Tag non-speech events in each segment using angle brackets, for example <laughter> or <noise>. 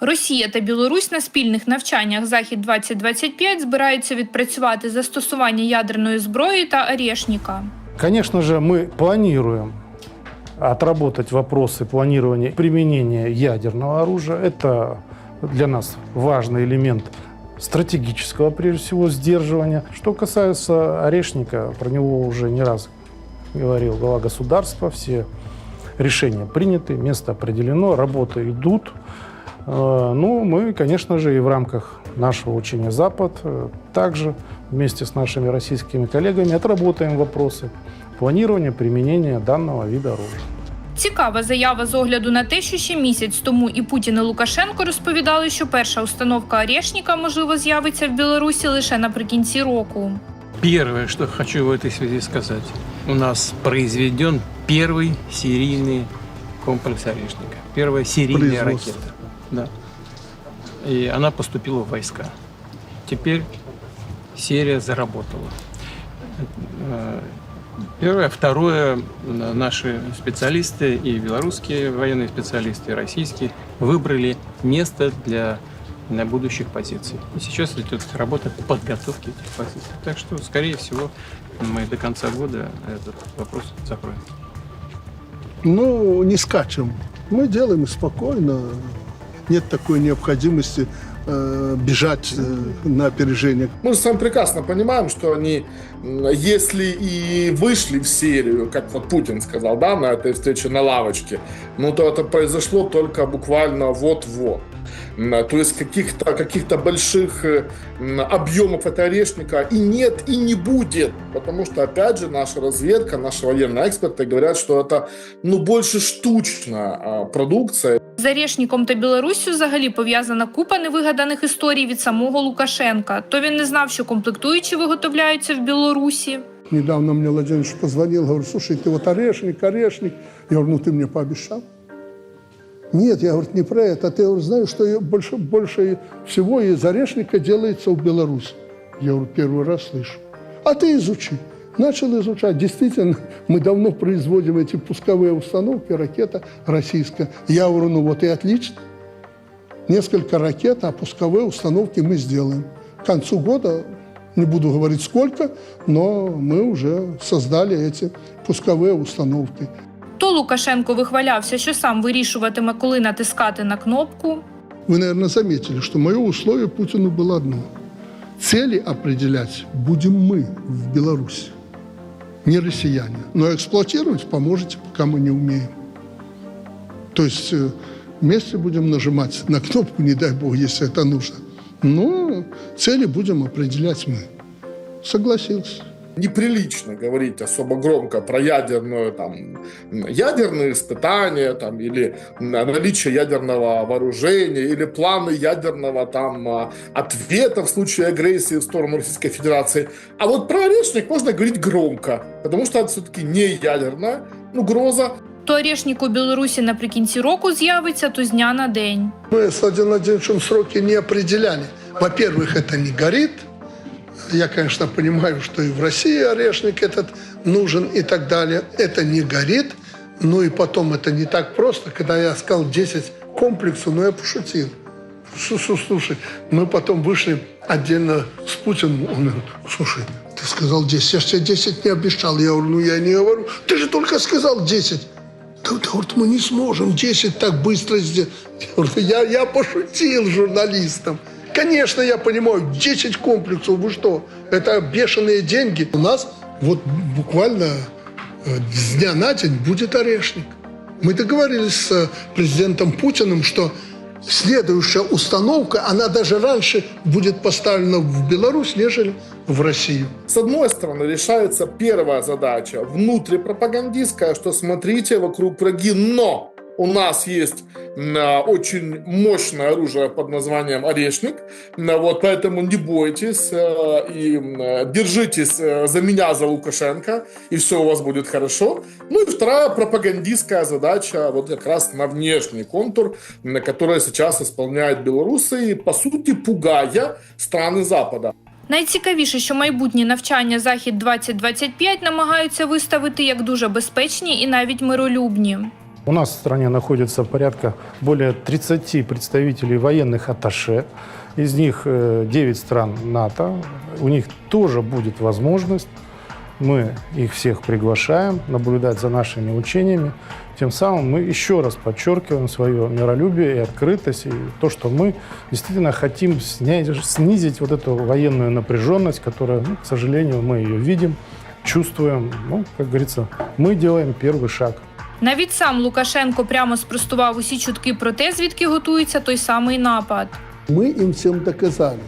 Росія та Білорусь на спільних навчаннях Захід 2025 збираються відпрацювати застосування ядерної зброї та Арєшніка. Конечно же, мы планируем отработать вопросы планирования применения ядерного оружия. Это для нас важный элемент стратегического, прежде всего, сдерживания. Что касается орешника, про него уже не раз говорил глава государства, все решения приняты, место определено, работы идут. Э, Ну, мы, конечно же, и в рамках нашего учения «Запад» э, также вместе с нашими российскими коллегами отработаем вопросы планирования применения данного вида оружия. Цікава заява з огляду на те, що ще місяць тому і Путін і Лукашенко розповідали, що перша установка Арєшніка можливо з'явиться в Білорусі лише наприкінці року. Первое, что хочу в этой связи сказать. У нас произведен первый серийный комплекс орешника. Первая серийная Производство. ракета. Да. И она поступила в войска. Теперь серия заработала. Э, Первое. Второе. Наши специалисты, и белорусские военные специалисты, и российские, выбрали место для на будущих позиций. И сейчас идет работа по подготовке этих позиций. Так что, скорее всего, мы до конца года этот вопрос закроем. Ну, не скачем. Мы делаем спокойно. Нет такой необходимости э, бежать э, на опережение. Мы же с прекрасно понимаем, что они, если и вышли в серию, как вот Путин сказал, да, на этой встрече на лавочке, ну то это произошло только буквально вот-вот. То есть каких-то каких больших э, объемов этого орешника и нет, и не будет. Потому что, опять же, наша разведка, наши военные эксперты говорят, что это ну, больше штучная а, продукция. З Арєшніком та Білоруссю взагалі пов'язана купа невигаданих історій від самого Лукашенка. То він не знав, що комплектуючі виготовляються в Білорусі. Недавно мне Владимирович позвонил, говорит, слушай, ты вот орешник, орешник. Я говорю, ну ты мне пообещал. Нет, я говорю, не про это. Ты говорю, знаешь, что я больше, больше всего из орешника делается в Беларуси. Я говорю, первый раз слышу. А ты изучи. Начал изучать. Действительно, мы давно производим эти пусковые установки, ракета российская. Я говорю, ну вот и отлично. Несколько ракет, а пусковые установки мы сделаем. К концу года, не буду говорить сколько, но мы уже создали эти пусковые установки. То Лукашенко вихвалявся, що сам вирішуватиме, коли натискати на кнопку. Вы, наверное, заметили, что мое условие Путину было одно. Цели определять будем мы в Беларуси, не россияне. Но эксплуатировать поможете, пока мы не умеем. То есть э, вместе будем нажимать на кнопку, не дай бог, если это нужно. Но цели будем определять мы. Согласился. неприлично говорить особо громко про ядерную, там, ядерные испытания там, или наличие ядерного вооружения или планы ядерного там, а, ответа в случае агрессии в сторону Российской Федерации. А вот про орешник можно говорить громко, потому что это все-таки не ядерная угроза, То Арєшнік у Білорусі наприкінці року з'явиться, то з дня на день. Мы с Владимиром Владимировичем сроки не определяли. Во-первых, это не горит. я, конечно, понимаю, что и в России орешник этот нужен и так далее. Это не горит. Ну и потом это не так просто. Когда я сказал 10 комплексов, ну я пошутил. Слу- слу- Слушай, мы потом вышли отдельно с Путиным. Он говорит, слушай, ты сказал 10, я же тебе 10 не обещал. Я говорю, ну я не говорю. Ты же только сказал 10. Да, да, говорит, мы не сможем 10 так быстро сделать. Я, я пошутил журналистам. Конечно, я понимаю, 10 комплексов, вы что? Это бешеные деньги. У нас вот буквально э, с дня на день будет орешник. Мы договорились с э, президентом Путиным, что следующая установка, она даже раньше будет поставлена в Беларусь, нежели в Россию. С одной стороны, решается первая задача внутрипропагандистская, что смотрите, вокруг враги, но у нас есть м, а, очень мощное оружие под названием «Орешник», М, вот поэтому не бойтесь э, и м, э, держитесь э, за меня, за Лукашенко, и все у вас будет хорошо. Ну и вторая пропагандистская задача, вот как раз на внешний контур, на который сейчас исполняют белорусы, и, по сути, пугая страны Запада. Найцікавіше, що майбутні навчання Захід 2025 намагаються виставити як дуже безпечні і навіть миролюбні. У нас в стране находится порядка более 30 представителей военных атташе. Из них э, 9 стран НАТО. У них тоже будет возможность. Мы их всех приглашаем наблюдать за нашими учениями. Тем самым мы еще раз подчеркиваем свое миролюбие и открытость, и то, что мы действительно хотим снять, снизить вот эту военную напряженность, которая, ну, к сожалению, мы ее видим, чувствуем. Ну, как говорится, мы делаем первый шаг. Навіть сам Лукашенко прямо спростував усі чутки про те, звідки готується той самий напад. Мы им всем доказали,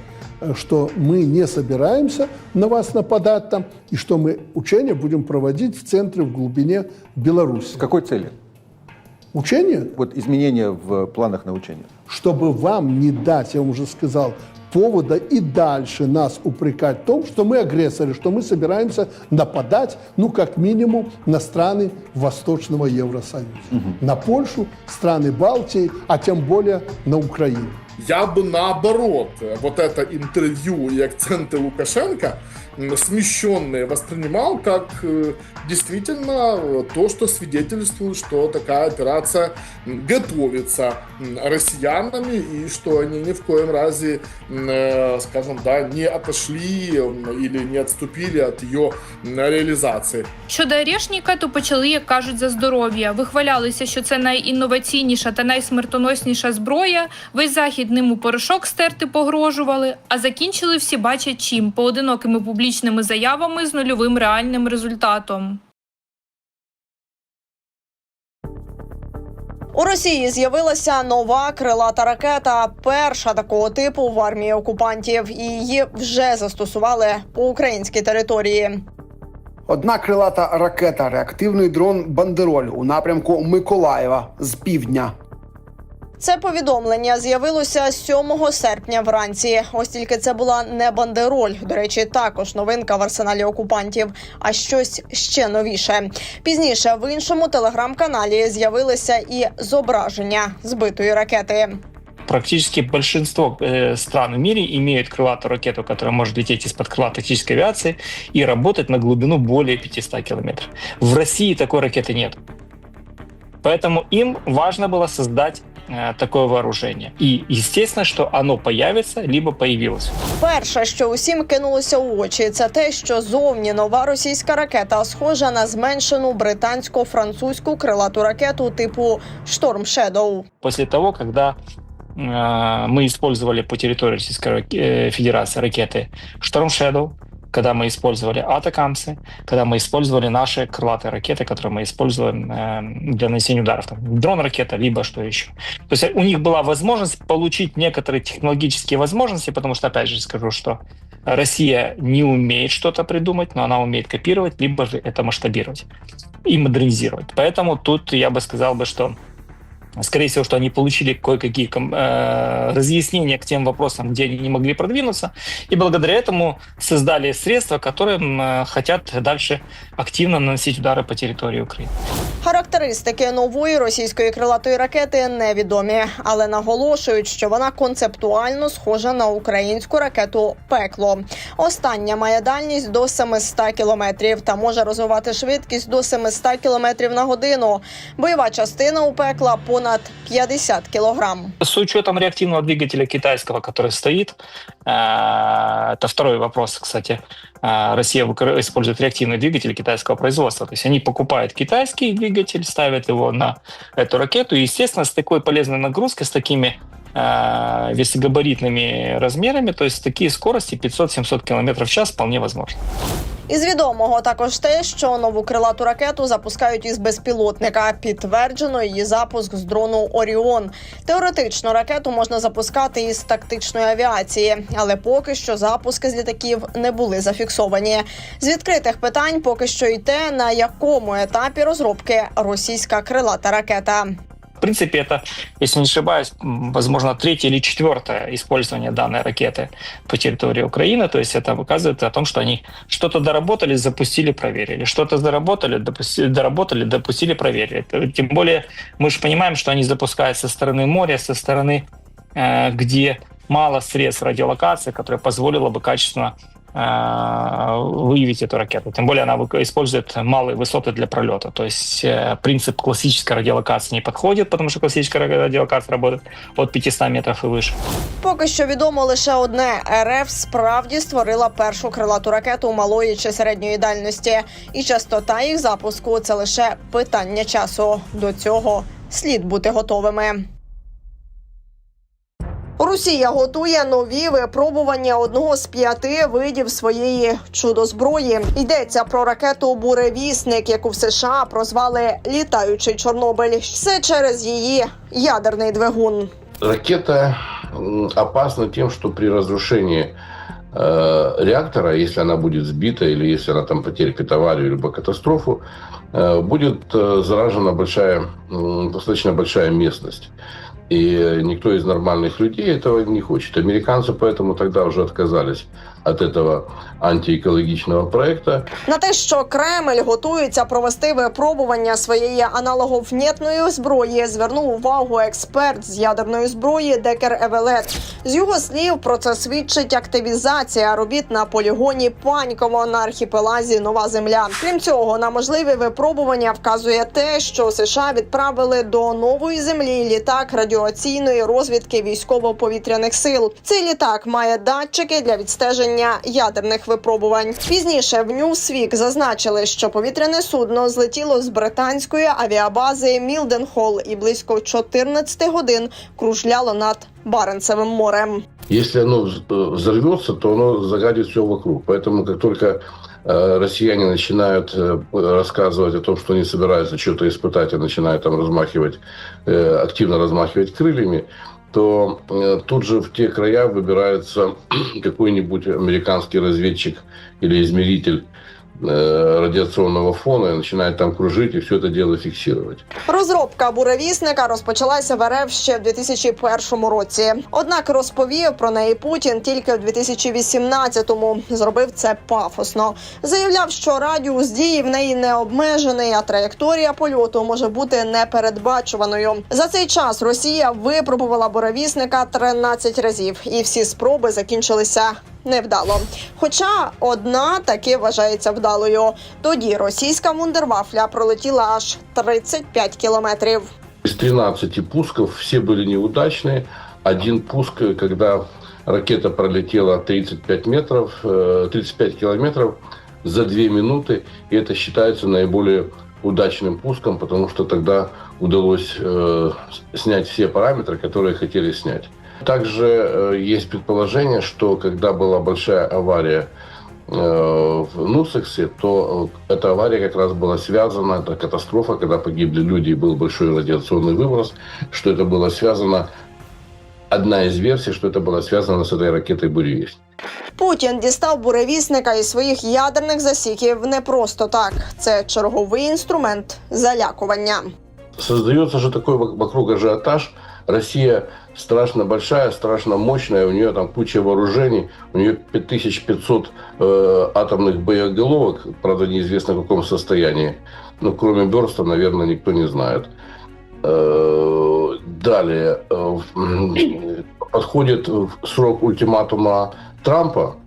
э, что мы не собираемся на вас нападать там, и что мы учения будем проводить в центре, в глубине Беларуси. С какой целью? Учения, Вот изменения в планах на учения. чтобы вам не дать, я вам уже сказал, повода и дальше нас упрекать в том, что мы агрессоры, что мы собираемся нападать, ну, как минимум, на страны Восточного Евросоюза. На Польшу, страны Балтии, а тем более на Украину. Я бы наоборот, э, вот это интервью и акценты Лукашенко м, смещенные воспринимал как э, действительно э, то, что свидетельствует, что такая операция м, готовится м, россиянами и что они ни в коем разе, м, э, скажем, да, не отошли м, или не отступили от ее м, реализации. Щодо Орешника, то почали, як кажуть, за здоров'я. Вихвалялися, що це найінноваційніша та найсмертоносніша зброя. Весь захід ним у порошок стерти погрожували, а закінчили всі бачать чим поодинокими публічними заявами з нульовим реальним результатом. У Росії з'явилася нова крилата ракета, перша такого типу в армії окупантів, і її вже застосували по українській території. Одна крилата ракета, реактивний дрон Бандероль у напрямку Миколаєва з півдня. Це повідомлення з'явилося 7 серпня вранці. Ось тільки це була не бандероль. До речі, також новинка в арсеналі окупантів, а щось ще новіше. Пізніше в іншому телеграм-каналі з'явилися і зображення збитої ракети. Практически большинство э, стран в мире имеют крылатую ракету, которая может лететь из-под крыла тактической авиации и работать на глубину более 500 километров. В России такой ракеты нет. Поэтому им важно было создать э, такое вооружение. И естественно, что оно появится, либо появилось. Перше, що усім кинулося у очі, це те, що зовні нова російська ракета схожа на зменшену британсько-французьку крилату ракету типу Шторм Shadow. После того, когда э, мы использовали по территории Российской рак- э, Федерации ракеты Storm Shadow, когда мы использовали атакамсы, когда мы использовали наши крылатые ракеты, которые мы используем э, для нанесения ударов, дрон-ракета, либо что еще. То есть у них была возможность получить некоторые технологические возможности, потому что, опять же, скажу, что Россия не умеет что-то придумать, но она умеет копировать, либо же это масштабировать и модернизировать. Поэтому тут я бы сказал бы, что Скорее всего, что они получили кое-какие ком- э, разъяснения к тем вопросам, где они не могли продвинуться, и благодаря этому создали средства, которым э, хотят дальше активно наносить удары по территории Украины. Характеристики нової російської крилатої ракети невідомі, але наголошують, що вона концептуально схожа на українську ракету Пекло. Остання має дальність до 700 кілометрів та може розвивати швидкість до 700 кілометрів на годину. Бойова частина у пекла понад 50 кілограм. С учетом реактивного двигателя китайского, который стоит, э, это второй вопрос, кстати, э, Россия использует реактивный двигатель китайского производства. То есть они покупают китайский двигатель, ставят его на эту ракету, и, естественно, с такой полезной нагрузкой, с такими э, весогабаритными размерами, то есть такие скорости 500-700 км в час вполне возможно. Із відомого також те, що нову крилату ракету запускають із безпілотника. Підтверджено її запуск з дрону Оріон. Теоретично ракету можна запускати із тактичної авіації, але поки що запуски з літаків не були зафіксовані. З відкритих питань поки що й те, на якому етапі розробки російська крилата ракета. В принципе, это, если не ошибаюсь, возможно, третье или четвертое использование данной ракеты по территории Украины. То есть это показывает о том, что они что-то доработали, запустили, проверили. Что-то заработали, допустили, доработали, допустили, проверили. Это- Тем более мы же понимаем, что они запускают со стороны моря, со стороны, э, где мало средств радиолокации, которое позволило бы качественно э, выявить эту ракету. Тем более она вы- использует малые высоты для пролета. То есть э, принцип классической радиолокации не подходит, потому что классическая радиолокация работает от 500 метров и выше. Поки що відомо лише одне: РФ справді створила першу крилату ракету малої чи середньої дальності, і частота їх запуску це лише питання часу. До цього слід бути готовими. Росія готує нові випробування одного з п'яти видів своєї чудозброї. Йдеться про ракету Буревісник, яку в США прозвали літаючий Чорнобиль. Все через її ядерний двигун. Ракета м, опасна тем, что при разрушении э, реактора, если она будет сбита или если она там потерпит аварию либо катастрофу, э, будет э, заражена большая, м, достаточно большая местность. И никто из нормальных людей этого не хочет. Американцы поэтому тогда уже отказались от этого антиэкологичного проекта. На те, що Кремль готується провести випробування своєї аналоговнєтної зброї, звернув увагу експерт з ядерної зброї Декер Евелет. З його слів про це свідчить активізація робіт на полігоні Паньково на архіпелазі Нова Земля. Крім цього, на можливі випробування вказує те, що США відправили до нової землі літак радіаційної розвідки військово-повітряних сил. Цей літак має датчики для відстеження ядерних випробувань. Пізніше в Newsweek зазначили, що повітряне судно злетіло з британської авіабази Мілденхол і близько 14 годин кружляло над Баренцевим морем. Если оно э, взорвется, то оно загадит все вокруг. Поэтому как только э, россияне начинают э, рассказывать о том, что они собираются что-то испытать и начинают там размахивать, активно размахивать крыльями, то тут же в те края выбирается <clears throat> какой-нибудь американский разведчик или измеритель радиационного фона и начинает там кружить и все это дело фиксировать. Розробка буревісника розпочалася в РФ ще в 2001 році. Однак розповів про неї Путін тільки в 2018-му. Зробив це пафосно. Заявляв, що радіус дії в неї не обмежений, а траєкторія польоту може бути непередбачуваною. За цей час Росія випробувала буревісника 13 разів, і всі спроби закінчилися невдало. Хоча одна таки вважається вдалою. Тоді російська вундервафля пролетіла аж 35 кілометрів. Из 13 пусков все были неудачные. Один пуск, когда ракета пролетела 35 метров, э, 35 километров за 2 минуты, и это считается наиболее удачным пуском, потому что тогда удалось э, с- снять все параметры, которые хотели снять. Также э, есть предположение, что когда была большая авария э, в Нусексе, то э, эта авария как раз была связана, это катастрофа, когда погибли люди и был большой радиационный выброс, что это было связано, одна из версий, что это было связано с этой ракетой «Буревестник». Путін дістав буревісника із своїх ядерних засіків не просто так. Це черговий інструмент залякування. Создается же такой вок- вокруг ажиотаж. Россия страшно большая, страшно мощная, у нее там куча вооружений, у нее 5500 э, атомных боеголовок, правда, неизвестно в каком состоянии. Ну, кроме Берста, наверное, никто не знает. Э, Далее. э, Подходит срок ультиматума Трампа,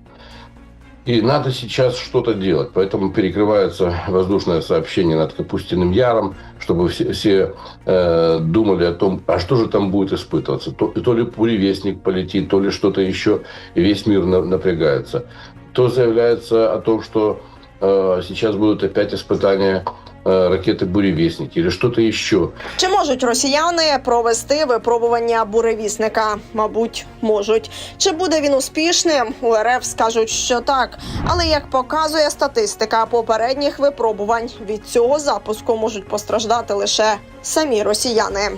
и надо сейчас что-то делать. Поэтому перекрывается воздушное сообщение над Капустиным Яром, чтобы все, все э, думали о том, а что же там будет испытываться. То, то ли буревестник полетит, то ли что-то еще, и весь мир на- напрягается. То заявляется о том, что э, сейчас будут опять испытания э, ракеты чи щось что-то. Чи можуть росіяни провести випробування буревісника? Мабуть, можуть. Чи буде він успішним? У РФ скажуть, що так. Але як показує статистика попередніх випробувань, від цього запуску можуть постраждати лише самі росіяни.